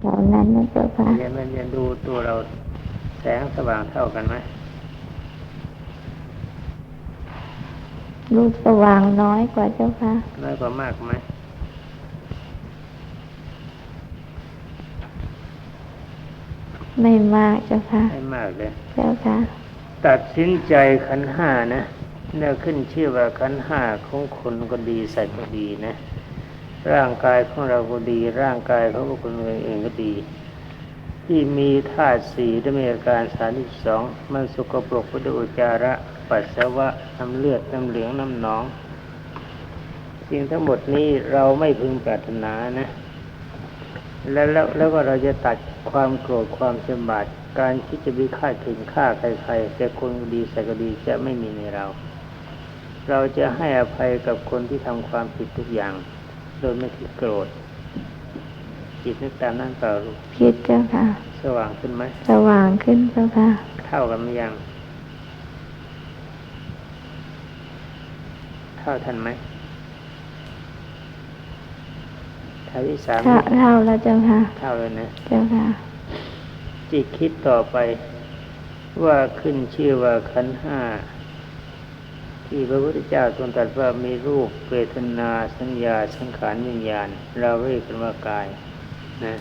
แถวนั้นนะเจ้าค่ะเรียนเรียนดูตัวเราแสงสว่างเท่ากันไหมรูปสว่างน้อยกว่าเจ้าค่ะ น้อยกว่ามากไหมไม่มากเจ้าค่ะ ไม่มากเลย เจ้าค่ะ ตัดสินใจขันธ์ห้านะเนี่ยขึ้นชื่อว่าขันธ์ห้าของคนก็ดีสัตว์ก็ดีนะ ร่างกายของเราก็ดี ร่างกายของคนเองก็ดี ที่มีธาตุสี่ด้วยมีอาการสามสิบสองมันสกปรกไปด้วยอุจาระปัสสาวะน้ำเลือดน้ำเหลืองน้ำหนองสิ่งทั้งหมดนี้เราไม่พึงปรารถนานะ แล้วแล้วแล้วก็เราจะตัดความโกรธความเสมบัติการคิดจะวิฆาตถึงฆ่าใครๆจะคนดีใส่ก็ดีจะไม่มีในเรา เราจะให้อภัยกับคนที่ทำความผิดทุกอย่าง โดยไม่คิดโกรธจิตนึกตามนั่นเปล่าลูกคิดเจ้าค่ะ สว่างขึ้นไหมสว่างขึ้นเจ้าค่ะ เท่ากันไหมยัง เท่าทันไหมเท่าที่สามเท่าเท่าแล้วเจ้าค่ะ เท่าเลยนะ เจ้าค่ะ จิตคิดต่อไป ว่าขึ้นชื่อว่าขันธ์ห้า ที่พระพุทธเจ้าทรงตรัสว่ามีรูปเวทนาสัญญาสังขารวิญญาณ เราเรียกกันว่ากายนะ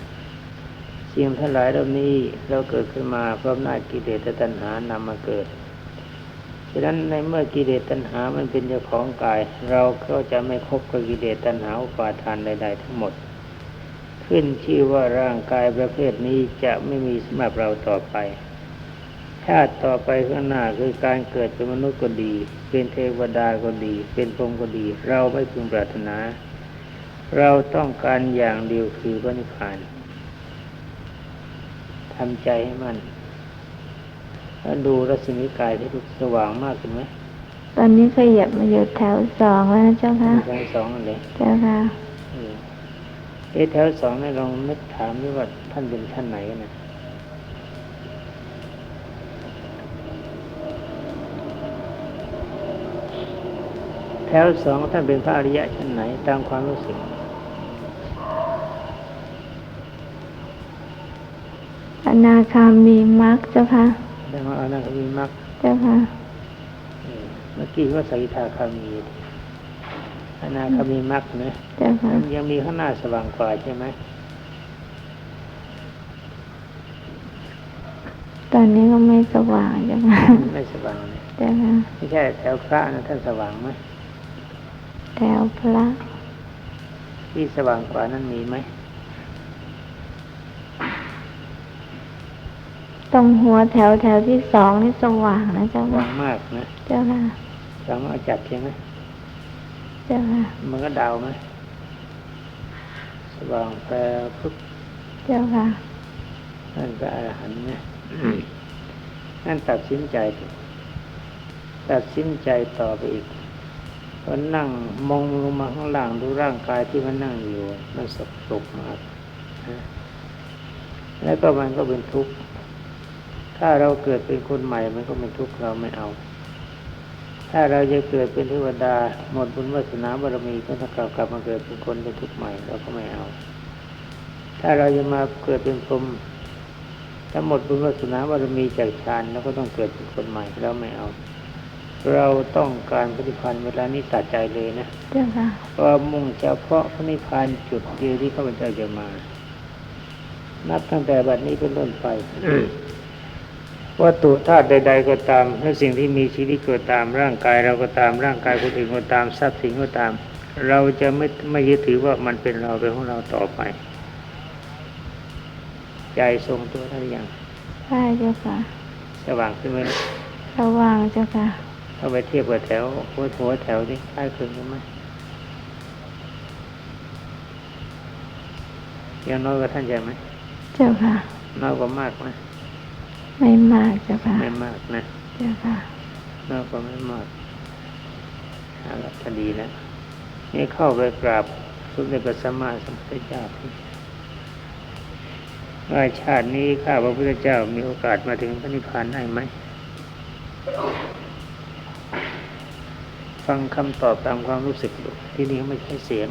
สิ่งทั้งหลายเหล่านี้เราเกิดขึ้นมาเพราะอำนากิเลสตัณหานำมาเกิดฉะนั้นในเมื่อกิเลสตัณหามันเป็นเจ้าของกาย เราก็จะไม่คบกับกิเลสตัณหาอุปาทานใด ๆ ทั้งหมด ขึ้นชื่อว่าร่างกายประเภทนี้จะไม่มีสำหรับเราต่อไป ชาติต่อไปข้างหน้าคือการเกิดเป็นมนุษย์ก็ดี เป็นเทวดาก็ดี เป็นพรหมก็ดี เราไม่พึงปรารถนา เราต้องการอย่างเดียวคือพระนิพพานทำใจให้มันถ้าดูรัศมีกายที่สว่างมากขึ้นไหมตอนนี้ขยับมาอยู่แถวสองแล้วนะเจ้าค่ะแถวสองเลยเจ้าค่ะเออเอ๊ะแถวสองนี่ลองนึกถามดิว่าท่านเป็นท่านไหนกันนะ แถวสองท่านเป็นพระอริยะชั้นไหนตามความรู้สึก อนาคามีมรรคเจ้าค่ะดังว่าอนาคามีมรรคเจ้าค่ะเออเมื่อกี้ก็สกิทาคามี อนาคามีมรรคนะเจ้าค่ะยังมีข้างหน้าสว่างกว่าใช่ไหมตอนนี้ก็ไม่สว่างเจ้าค่ะไม่สว่างเลยเจ้าค่ะไม่ใช่แถวพระนะท่านสว่างไหม แถวพระ ที่สว่างกว่านั้นมีไหม ตรงหัวแถวแถวที่สองนี่สว่างนะเจ้าสว่าค่ะงมากนะเจ้าค่ะสว่างมากจัดใช่ไหมเจ้าค่ะ มันก็ดาวไหมสว่างแปรปุ๊บเจ้าค่ะ นั่นก็อรหันต์นะนั่นตัดสินใจเถอะตัดสินใจต่อไปอีก พอนั่งมองลงมาข้างล่างดูร่างกายที่มันนั่งอยู่ มันสกปรกมากนะแล้วก็มันก็เป็นทุกข์ ถ้าเราเกิดเป็นคนใหม่ มันก็เป็นทุกข์เราไม่เอา ถ้าเราจะเกิดเป็นเทวดาหมดบุญวาสนาบารมีก็ถ้ากลับกลับมาเกิดเป็นคนเป็นทุกข์ใหม่เราก็ไม่เอา ถ้าเราจะมาเกิดเป็นพรหมถ้าหมดบุญวาสนาบารมีจากฌานเราก็ต้องเกิดเป็นคนใหม่เราไม่เอา เราต้องการปฏิพันธ์เวลานี้ตัดใจเลยนะเจ้าค่ะว่ามุ่งเฉพาะพระนิพพานจุดเดียวที่ข้าพเจ้าจะมา นับตั้งแต่บัดนี้เป็นต้นไปวัตถุธาตุใด ๆ ก็ตามและสิ่งที่มีชีวิตก็ตามร่างกายเราก็ตามร่างกายคนอื่นก็ตามทรัพย์สินก็ตาม เราจะไม่ไม่ยึดถือว่ามันเป็นเราเป็นของเราต่อไป ใจทรงตัวได้หรือยังใช่เจ้าค่ะสว่างขึ้นไหมสว่างเจ้าค่ะ ถ้าไปเทียบกับแถวหัวหัวแถวนี่ใกล้คลึงกันไหมยังน้อยกว่าท่านใช่ไหมเจ้าค่ะ น้อยกว่ามากไหมไม่มากเจ้าค่ะ ไม่มากนะ เจ้าค่ะ น้อยกว่าไม่มากเอาละก็ดีแล้วนี่เข้าไปกราบสมเด็จพระสัมมาสัมพุทธเจ้าที่ว่าชาตินี้ข้าพระพุทธเจ้ามีโอกาสมาถึงพระนิพพานได้ไหม ฟังคำตอบตามความรู้สึกดูที่นี่ไม่ใช่เสียง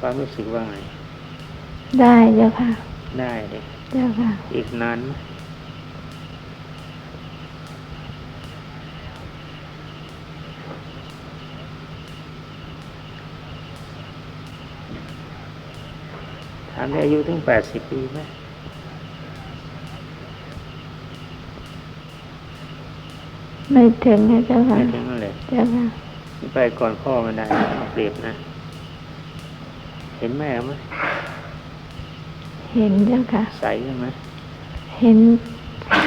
ความรู้สึกว่าไง ได้เจ้าค่ะ ได้เลยเจ้าค่ะ อีกนานไหมถามได้อายุถึงแปดสิบปีไหม ไม่ถึงนะเจ้าค่ะ ไม่ถึงนั่นเลยเจ้าค่ะไปก่อนพ่อไมันได้เอาเปรียบนะ เห็นแม่ไหมเห็นเจ้าค่ะ ใสใช่ไหมเห็น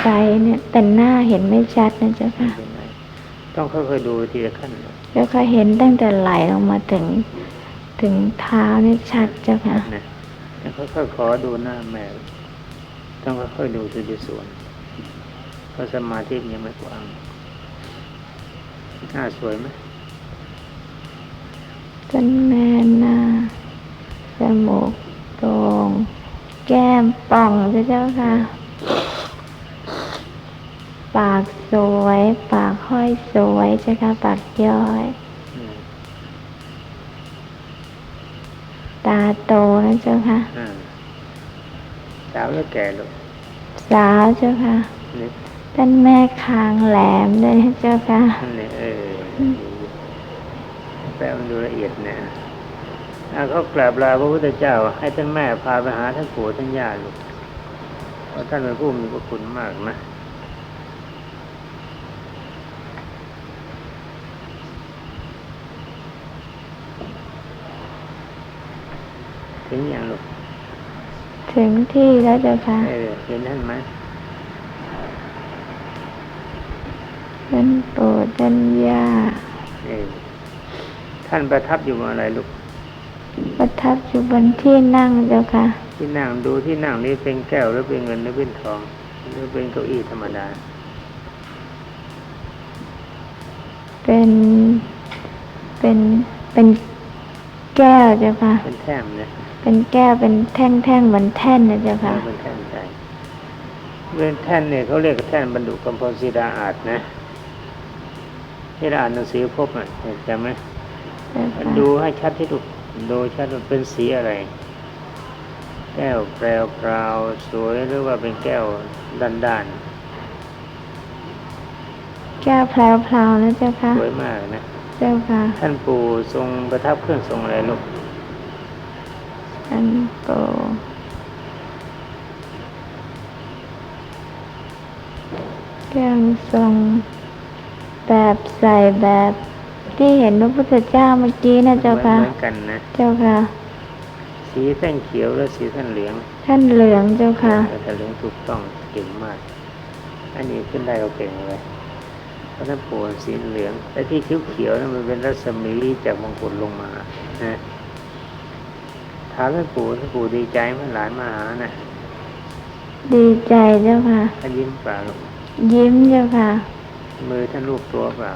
ไฟเนี่ย แต่หน้าเห็นไม่ชัดนะเจ้าไม่ค่ะเป็นไรต้องค่อยๆดูทีละขั้นนะเจ้าค่ะเห็นตั้งแต่ไหลลงมาถึง ถึงเท้านี่ชัดเจ้าค่ะนะแล้วค่อยๆขอดูหน้าแม่ ต้องค่อยๆดูทีละส่วนเพราะสมาธิมันยังไม่กว้าง หน้าสวยไหมต้นแม่หน้าจมูกโด่งแก้มป่องเจ้าค่ะ ปากสวย ปากห้อยสวยเจ้าค่ะ ปากย้อยอืมตาโตนะเจ้าค่ะอ่าสาวแล้วแก่ลูกสาวเจ้าค่ะนี่ ท่านแม่คางแหลมเลยนะเจ้าค่ะนั่นนี่เออแปลมันดูละเอียดนะอ่าเขากราบลาพระพุทธเจ้า ให้ท่านแม่พาไปหาท่านปู่ท่านย่าลูกเพราะท่านเป็นผู้มีพระคุณมากนะถึงอย่างลูกถึงที่แล้วเจ้าค่ะเออเห็นท่านไหม ท่านปู่ท่านย่าเออท่านประทับอยู่บนอะไรลูก ประทับอยู่บนที่นั่งเจ้าค่ะ ที่นั่งดูที่นั่งนี้เป็นแก้วหรือเป็นเงินหรือเป็นทองหรือเป็นเก้าอี้ธรรมดา เป็นเป็นเป็นแก้วเจ้าค่ะ เป็นแท่งนะเป็นแก้วเป็นแท่งแท่งๆเหมือนแท่นนะเจ้าค่ะเป็นแท่นใจเป็นแท่นเนี่ยเขาเรียกแท่นบรรดุกำพลศิลาอาจนะ ที่เราอ่านหนังสือพบอะเห็นจำไหมเจ้าค่ะดูให้ชัดที่ลูกดูชัดว่าเป็นสีอะไร แก้วแปลวเปล่าสวยหรือว่าเป็นแก้วด้านด้านแก้วแพลวๆนะเจ้าค่ะๆสวยมากนะเจ้าค่ะ ท่านปู่ทรงประทับเครื่องทรงอะไรลูกท่านปู่เครื่องทรง แบบใส่แบบที่เห็นพระพุทธเจ้าเมื่อกี้นะเจ้าค่ะ เหมือนกันนะ เจ้าค่ะ สีแท่งเขียวและสีแท่งเหลืองท่านเหลืองเจ้าค่ะ แต่เหลืองถูกต้องเก่งมาก อันนี้ขึ้นได้ก็เก่งเลยเพราะท่านปู่สีเหลืองแต่ที่เขียวเขียวๆนั้นมันเป็นรัศมีจากมงกุฎลงมานะถามท่านปู่ท่านปู่ดีใจไหมหลานมาหานะดีใจเจ้าค่ะท่านยิ้มเปล่าลูกยิ้มเจ้าค่ะ มือท่านลูกตัวเปล่า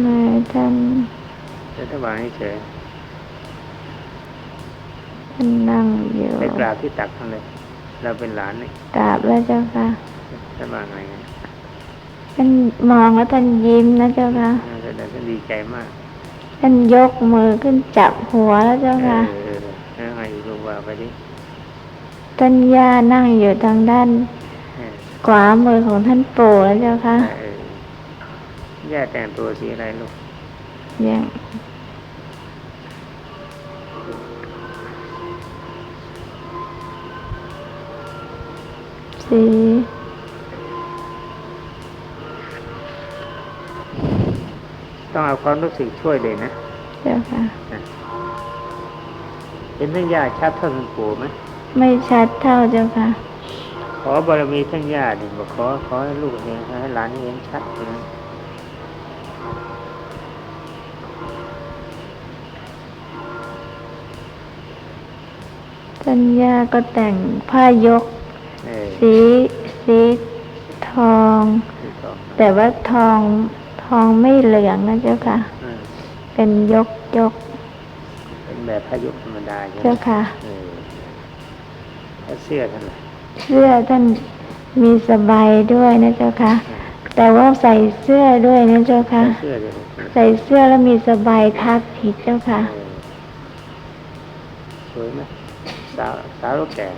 เมื่อท่านแต่ถ้าวางเฉยท่านนั่งอยู่ไปกราบที่ตักท่านเลยเราเป็นหลานนี่กราบแล้วเจ้าค่ะท่านวางไงนะท่านมองแล้วท่านยิ้มนะเจ้าค่ะแสดงท่านดีใจมากท่านยกมือขึ้นจับหัวแล้วเจ้าค่ะเออเออแล้วไงลูกว่าไปดิท่านย่านั่งอยู่ทางด้านเออขวามือของท่านปู่แล้วเจ้าค่ะ เออย่าแต่งตัวสีอะไรลูกอย่างสีต้องเอาความรู้สึกช่วยเลยนะเจ้าค่ะเห็นท่านย่าชัดเท่าท่านปู่ไหมไม่ชัดเท่าเจ้าค่ะ ขอบารมีท่านย่าดิบอกขอขอให้ลูกเห็นให้หลานเห็นชัดนะท่านย่าก็แต่งผ้ายก เออสีสีทองที่สองนะแต่ว่าทองทองไม่เหลืองนะเจ้าค่ะ เออเป็นยกยกเป็นแบบพายุธรรมดาใช่ไหมเจ้าค่ะ เออแล้วเสื้อท่านล่ะเสื้อท่านมีสบายด้วยนะเจ้าค่ะ แต่ว่าใส่เสื้อด้วยนะเจ้าค่ะ เสื้อเดี๋ยวใส่เสื้อแล้วมีสบายทับผิดเจ้าค่ะ เออวยไหม สาวสาวหรือแก่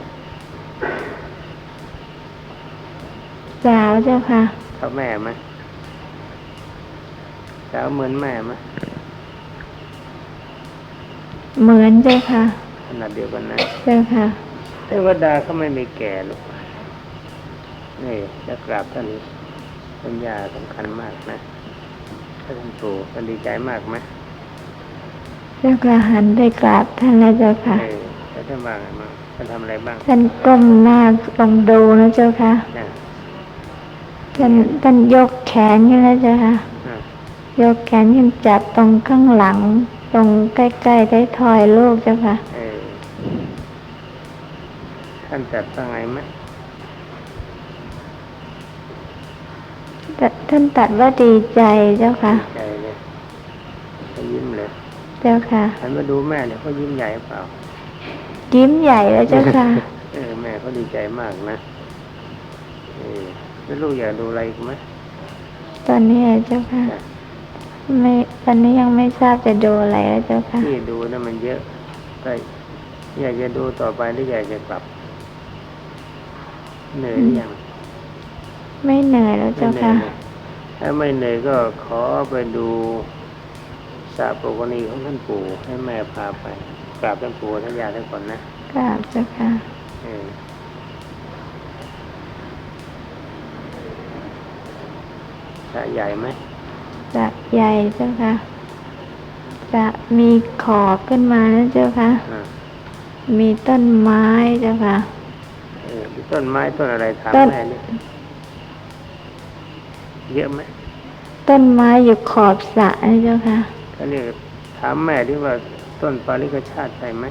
สาวเจ้าค่ะเท่าแม่ไหมสาวเหมือนแม่ไหมเหมือนเจ้าค่ะขนาดเดียวกันนะเจ้าค่ะเทวดาเขาไม่มีแก่ลูกนี่จะกราบท่านปัญญาสำคัญมากนะท่านปู่ท่านดีใจมากไหมเจ้าค่ะหันได้กราบท่านแล้วเจ้าค่ะเออแล้ว ท่านว่าไงบ้างท่านทำอะไรบ้างท่านก้มหน้าลงดูนะเจ้าค่ะนะท่านท่านยกแขนขึ้นแล้วเจ้าค่ะอะยกแขนขึ้นจับตรงข้างหลัง ตรงใกล้ๆได้ทอยลูกเจ้าค่ะเออท่านจัดว่าไงไหมแต่ท่านตัดว่าดีใจเจ้าค่ะใจเลยเขายิ้มเลย เจ้าค่ะหันมาดูแม่เนี่ยเขายิ้มใหญ่เปล่า ยิ้มใหญ่แล้วเจ้าค่ะเออแม่เขาดีใจมากนะเออแล้วลูกอยากดูอะไรอีกไหมตอนนี้เจ้าค่ะ ไม่ตอนนี้ยังไม่ทราบจะดูอะไรแล้วเจ้าค่ะที่ดูนะมันเยอะแต่อยากจะดูต่อไปหรืออยากจะกลับเหนื่อยหรือยังไม่เหนื่อยแล้วไม่เจ้าเหนื่อค่ะยเลยถ้าไม่เหนื่อยก็ขอไปดูสาปกรณีของท่านปู่ให้แม่พาไป กราบท่านปู่ท่านยาท่านก่อนนะกราบเจ้าค่ะเออสระใหญ่ไหมจะใหญ่เจ้าค่ะ จะมีขอบขึ้นมานะเจ้าค่ะอ่ามีต้นไม้เจ้าค่ะเออมีต้นไม้ต้นอะไรถามต้นแม่นี่เยอะไหมต้นไม้อยู่ขอบสระนะเจ้าค่ะก็เรียกถามแม่ที่ว่า ต้นปาริกชาติใช่ไหม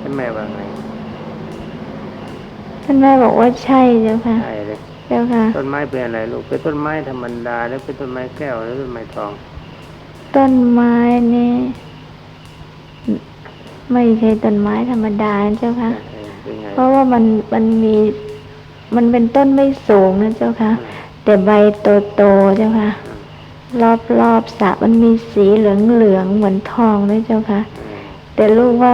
ท่านแม่ว่าไงท่านแม่บอกว่าใช่เจ้าค่ะใช่เลยเจ้าค่ะ ต้นไม้เป็นอะไรลูกเป็นต้นไม้ธรรมดาแล้วเป็นต้นไม้แก้วแล้วต้นไม้ทอง ต้นไม้นี่ไม่ใช่ต้นไม้ธรรมดานะเจ้าค่ะเออเป็นไงเพราะว่ามันมันมีมันเป็นต้นไม่สูงนะเจ้าค่ะ แต่ใบโตๆเจ้าค่ะ รอบรอบๆสระมันมีสีเหลืองเหลืองๆเหมือนทองนะเจ้าค่ะเออแต่ลูกว่า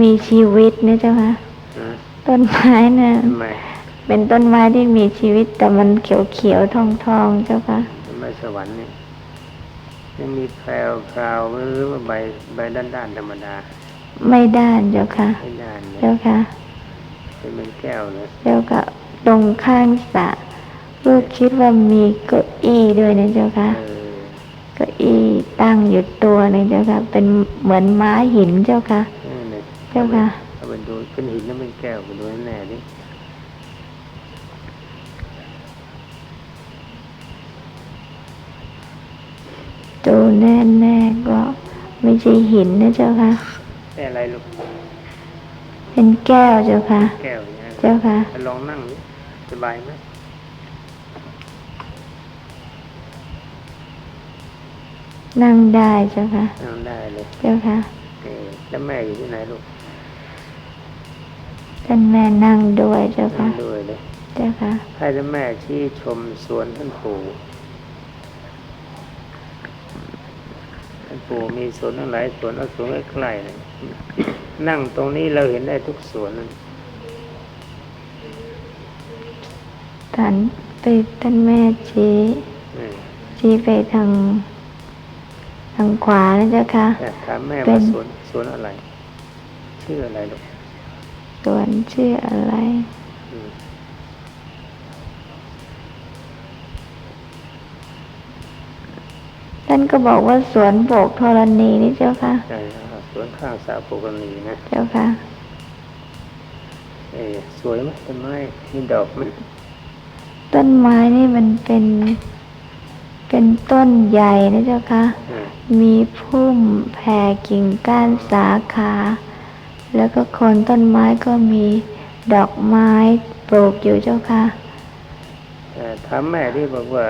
มีชีวิตนะเจ้าค่ะเออต้นไม้เนี่ยทำไมเป็นต้นไม้ที่มีชีวิต แต่มันเขียวเขียวๆทองทองๆเจ้าค่ะต้นไม้สวรรค์เนี่ยยังมีแพรวพราวหรือว่าใบใบด้านด้านๆธรรมดา ไม่ด้านเจ้าค่ะไม่ด้านเลยเจ้าค่ะเป็นเป็นแก้วเลยเจ้าค่ะตรงข้างสระลูกคิดว่ามีเก้าอี้ด้วยนะเจ้าค่ะเออเก้าอี้ตั้งอยู่ตัวหนึงเจ้าค่ะ เป็นเหมือนม้าหินเจ้าค่ะเออเนี่ยเจ้าค่ะเอาไปดูเป็นหินแล้วเป็นแก้วไปดูแน่ๆดิดูแน่แน่ๆก็ไม่ใช่หินนะเจ้าค่ะแต่อะไรลูกเป็นแก้วเจ้าค่ะ แก้วอย่างเงี้ยเจ้าค่ะไปลองนั่งดิสบายไหม นั่งได้เจ้าค่ะ นั่งได้เลยเจ้าค่ะเออแล้วแม่อยู่ที่ไหนลูกท่านแม่นั่งด้วยเจ้านั่ค่ะงด้วยเลยเจ้าค่ะ ให้ท่านแม่ชี้ชมสวนท่านปู่ท่านปู่มีสวนทั้งหลายสวนเอาสวนใกล้ๆเลยนั่งตรงนี้เราเห็นได้ทุกสวนเลยท่านไปท่านแม่ชี้เออชี้ไปทางทางขวานะเจ้าค่ะแต่ถามแม่เป็ว่าน สวนสวนอะไร ชื่ออะไรลูกส่วนชื่ออะไร อืมท่านก็บอกว่าสวนโบกธรณีนี่เจ้าค่ะ ใช่ครับสวนข้างสาปุกนีนะ เจ้าค่ะ เออสวยไหมต้นไม้มีดอกไหมต้นไม้นี่มันเป็น เป็นต้นใหญ่นะเจ้าค่ะอืมมีพุ่มแผ่กิ่งก้านสาขา แล้วก็โคนต้นไม้ก็มีดอกไม้ปลูกอยู่เจ้าค่ะแต่ถามแม่ที่บอกว่า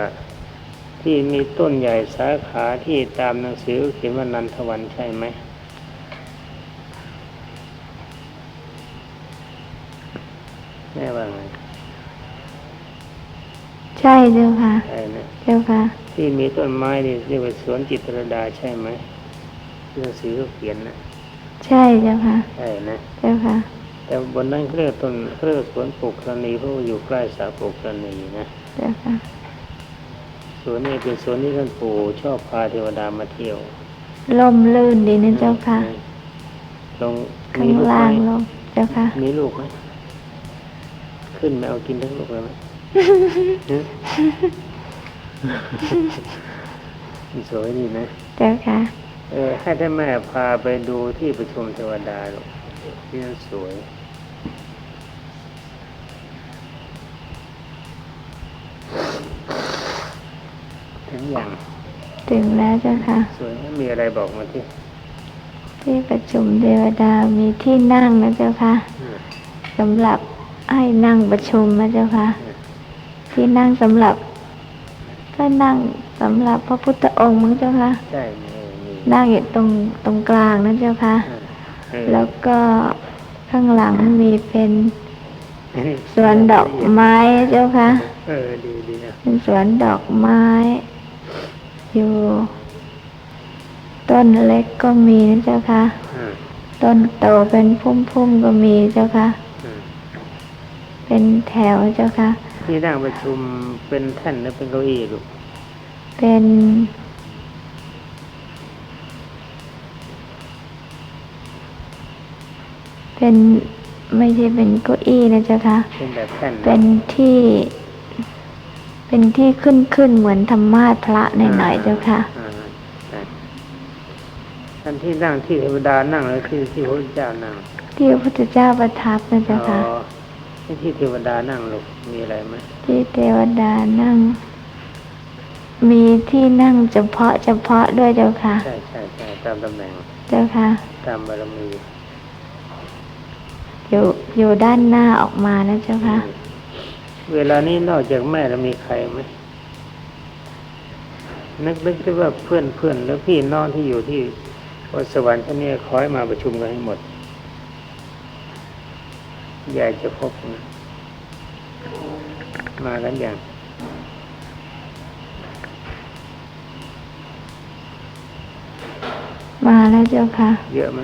ที่มีต้นใหญ่สาขาที่ตามหนังสือเขียนว่านันทวันใช่ไหมแม่ว่าไง ใช่เจ้าค่ะ ใช่นะเจ้าค่ะ ที่มีต้นไม้นี่เรียกว่าสวนจิตรลดาใช่ไหมที่หนังสือเขาเขียนนะใช่เจ้าค่ะ ใช่นะเจ้าค่ะ แต่บนนั้นเขาเรียกต้นเขาเรียกสวนปลูกกรณีเพราะว่าอยู่ใกล้สาปลูกกรณีนะเจ้าค่ะสวนนี้เป็นสวนที่ท่านปู่ชอบพาเทวดามาเที่ยวล่มลื่นดีนะเจ้าค่ะลงข้ามีงลูกไหล่างมลงเจ้าค่ะ มีลูกไหมขึ้นมาเอากินทั้งลูกเลยไหมฮะ สวยดีนะเจ้าค่ะ เออให้ท่านแม่พาไปดูที่ประชุมเทวดาลูกที่นั่นสวยถึงอย่างถึงแล้วเจ้าค่ะ สวยไหมมีอะไรบอกมาที่ที่ประชุมเทวดามีที่นั่งนะเจ้าค่ะอืมสำหรับให้นั่งประชุมนะเจ้าค่ะ ที่นั่งสำหรับ ก็นั่งสำหรับพระพุทธองค์มั้งเจ้าค่ะใช่มีมีนั่งอยู่ตรงตรงกลางนะเจ้าค่ะอ่าเออแล้วก็ข้างหลังมีเป็นสวนดอกไม้นะเจ้าค่ะเออดีดีนะเป็นสวนดอกไม้ อยู่ ต้นเล็กก็มีนะเจ้าค่ะอ่าต้นโตเป็นพุ่มๆก็มีเจ้าค่ะอ่าเป็นแถวเจ้าค่ะ ที่นั่งประชุมเป็นแท่นหรือเป็นเก้าอี้ลูกเป็น เป็นไม่ใช่เป็นเก้าอี้นะเจ้าค่ะเป็นแบบแท่นเป็นที่ เป็นที่ขึ้นขึ้นเหมือนธรรมาสน์พระหน่อยๆเจ้าค่ะอ่าใช่ท่านที่นั่งที่เทวดานั่งแล้วที่ที่พระพุทธเจ้านั่งที่พระพุทธเจ้าประทับนะเจ้าค่ะอ๋อ ที่ที่เทวดานั่งลูกมีอะไรไหมที่เทวดานั่ง มีที่นั่งเฉพาะเฉพาะด้วยเจ้าค่ะ ใช่ใช่ใช่ตามตำแหน่ง เจ้าค่ะ ตามบารมี อยู่อยู่ด้านหน้าออกมานะเจ้าค่ะ เวลานี้นอกจากแม่แล้วมีใครไหมนึกนึกได้ว่าเพื่อนเพื่อนแล้วพี่น้องที่อยู่ที่วัดสวรรค์ท่านนี้คอยมาประชุมกันให้หมด ยายจะพบนะมากันอย่างมาแล้วเจ้าค่ะ เยอะไหม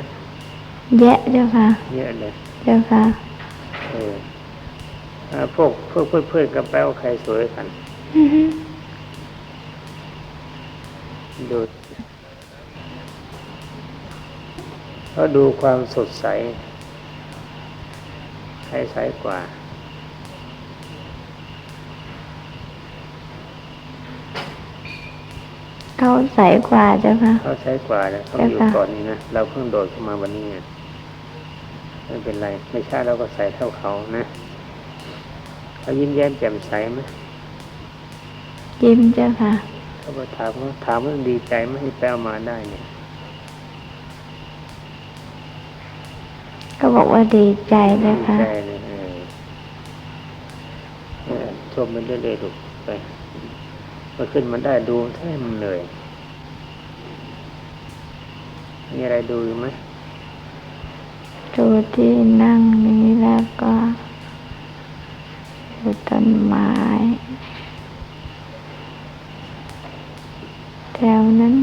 แยะเจ้าค่ะ เยอะเลยเจ้าค่ะเอออ่าพวกพวกเพื่อนเพื่อนๆกับแป้วใครสวยกันดูเขาดูความสดใส ใครใสกว่า เขาใสกว่าเจ้าค่ะ เขาใช้กว่านะเขาใช่อยู่ค่ะก่อนนี้นะเราเพิ่งโดดเข้ามาวันนี้ไงไม่เป็นไร ไม่ใช่เราก็ใส่เท่าเขานะเขายิ้มแย้มแจ่มใสไหมยิ้มเจ้าค่ะเขาก็ถามว่าถามว่าดีใจไหมให้แป้วมาได้เนี่ย ก็บอกว่าดีใจเจ้าดีค่ะใจเลยเออเออชมมันเรื่อยๆดูไปมาขึ้นมาได้ดูแท้มันเหนื่อยมีอะไรดูอยู่ไหมดูที่นั่งนี้แล้วก็ดูต้นไม้แถวนั้น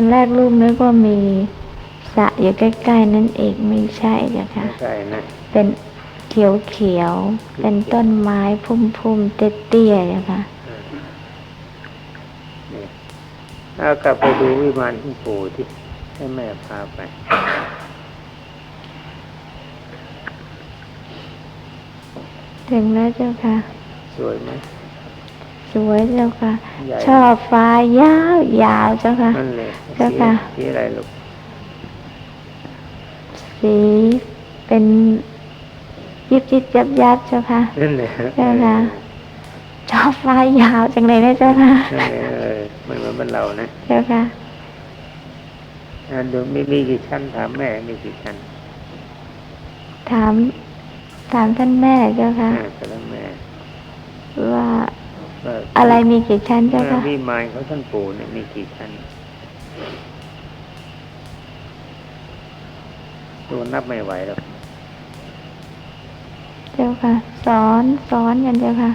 อนแรกลูกนึกว่ามีสระอยู่ใกล้ๆนั่นเองไม่ใช่จ้ะค่ะ ใช่นะ เป็นเขียวเขียวๆเป็นต้นไม้พุ่มๆเตี้ยๆจ้ะค่ะนี่เอากลับไปดูวิมานที่ปู่ที่ให้แม่พาไปถึงแล้วเจ้าค่ะ สวยไหม สวยเจ้าค่ะ ใหญ่ ชอบฟ้ายาวยาวๆเจ้าค่ะ นั่นเลยเจ้าสีค่ะสีอะไรลูกสีเป็นยิบยิบยับยับๆเจ้าค่ะ นั่นเลยเจ้าค่ะ ชอบฟ้ายาวจังเลยนะเจ้าค่ะ นั่นเลยเออมันเหมือนบ้านเรานะเจ้าค่ะอ่าดูมีมีกี่ชั้นถามแม่มีกี่ชั้นถามถามท่านแม่เจ้าค่ะอ่าแต่ละแม่ว่าว่า อะไรมีกี่ชั้นเจ้าค่ะวิมานเขาท่านปู่เนี่ยมีกี่ชั้นดูนับไม่ไหวแล้วเจ้าค่ะ สอนสอนกันเจ้าค่ะ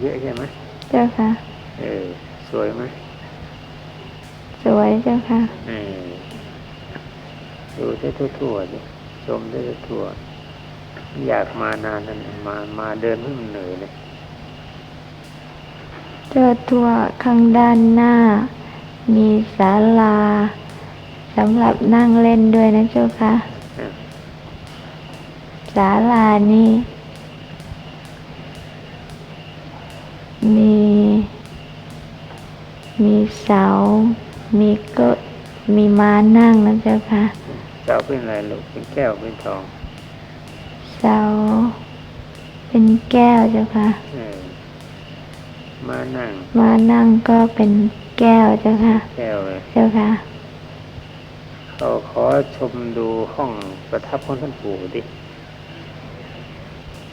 เยอะใช่ไหมเจ้าค่ะ เออ สวยไหมสวยเจ้าค่ะ เออดูได้ทั่วๆชมได้ทั่วๆ อยากมานานนั่นมามาเดินไม่มันเหนื่อยเลยเจ้าตัวข้างด้านหน้า มีศาลาสำหรับนั่งเล่นด้วยนะเจ้าค่ะอะศาลานี้มี มีเสา มีเก็มีม้านั่งนะเจ้าค่ะเสาเป็นอะไรลูกเป็นแก้วเป็นทอง เสาเป็นแก้วเจ้าค่ะ เออมานั่งม้านั่งก็เป็นแก้วเจ้าค่ะ แก้วเลยเจ้าค่ะเขาขอชมดูห้องประทับของท่านปู่ดิ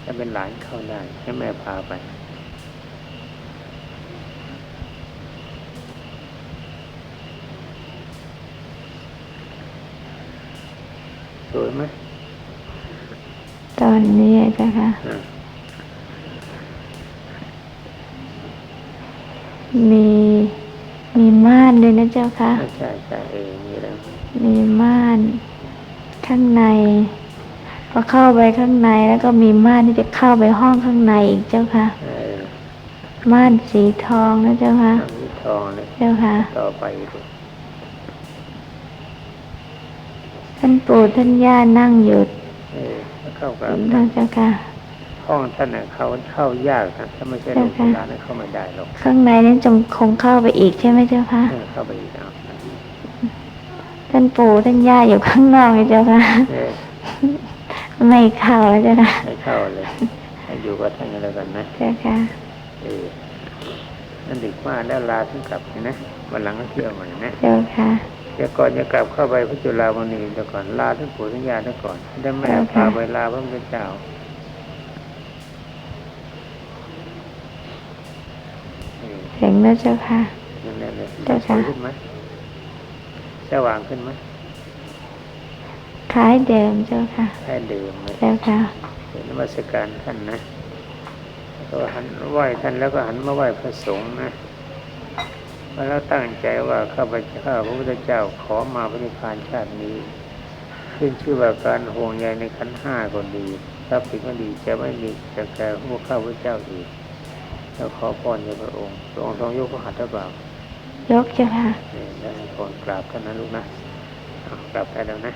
ถ้าเป็นหลานเข้าได้ให้แม่พาไป สวยไหม ตอนนี้เจ้าค่ะอะ มีมีม่านด้วยนะเจ้าค่ะใช่ใช่ใช่เออมีแล้วมีม่านข้างใน พอเข้าไปข้างในแล้วก็มีม่านที่จะเข้าไปห้องข้างในอีกเจ้าค่ะ เออม่านสีทองนะเจ้าค่ะทำที่ทองเลยเจ้าค่ะ ต่อไปดูท่านปู่ท่านย่านั่งอยู่เออแล้ว เข้ากับนะเจ้าค่ะ ห้องท่านน่ะเขาเข้ายากนะถ้าไม่ใช่โรงพยาบาลนั้นเข้าไม่ได้หรอกข้างในนั้นจงคงเข้าไปอีกใช่ไหมเจ้าค่ะเออเข้าไปอีกเอาท่านปู่ท่านย่าอยู่ข้างนอกเลยเจ้าค่ะเออไม่เข้าแล้วเจ้าค่ะให้เข้าเลยให้อยู่กับท่านกันแล้วกันนะเจ้าค่ะเออนั่นดึกมากแล้วลาถึงกลับนะวันหลังก็เที่ยวใหม่นะเจ้าค่ะ เดี๋ยวก่อนจะกลับเข้าไปพระจุลามณีเดี๋ยวก่อนลาท่านปู่ท่านย่าท่านก่อนได้แม่พาไปลาพระพุทธเจ้าเออเสียงแล้วเจ้าค่ะนั่นแหละเลยเจ้าสค่ะวยขึ้นไหมสว่างขึ้นไหมคล้ายเดิมเจ้าค่ะแค่เดิมเลยเจ้าค่ะเป็นนมัสการท่านนะแล้วก็หันไหว้ท่านแล้วก็หันมาไหว้พระสงฆ์นะ แล้วตั้งใจว่าข้าพเจ้าพระพุทธเจ้าขอมาปฏิพานชาตินี้ ขึ้นชื่อว่าการห่วงใยในขันธ์ห้าก็ดีทรัพย์สินก็ดีจะไม่มีจะแก่พวกข้าพเจ้าอีกแล้วขอพรในพระองค์พระองค์ทรงยกพระหัตถ์หรือเปล่ายกเจ้าค่ะเนี่ยแล้วให้พรกราบท่านนะลูกนะเอากราบได้แล้วนะ